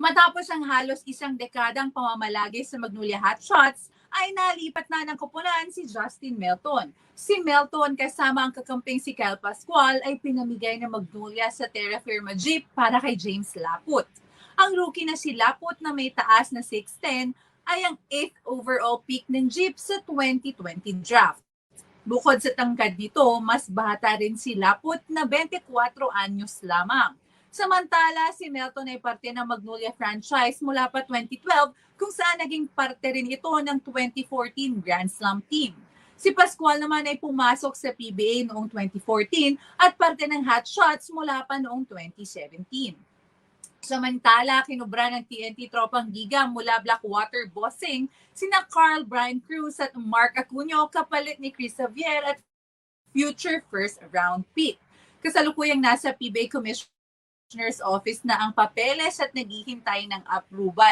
Matapos ang halos isang dekadang pamamalagi sa Magnolia Hotshots, ay nalipat na ng kupunan si Justin Melton. Si Melton kasama ang kakamping si Kyle Pascual ay pinamigay ng Magnolia sa Terra Firma Jeep para kay James Laput. Ang rookie na si Laput na may taas na 6'10 ay ang 8th overall pick ng Jeep sa 2020 draft. Bukod sa tangkad nito, mas bata rin si Laput na 24 anyos lamang. Samantala, si Melton ay parte ng Magnolia franchise mula pa 2012 kung saan naging parte rin ito ng 2014 Grand Slam team. Si Pascual naman ay pumasok sa PBA noong 2014 at parte ng Hot Shots mula pa noong 2017. Samantala, kinubra ng TNT Tropang Giga mula Blackwater Bossing sina Carl Brian Cruz at Mark Acuño kapalit ni Chris Javier at future first round pick. Kasalukuyang nasa PBA Commissioner's Office na ang papeles at naghihintay ng approval.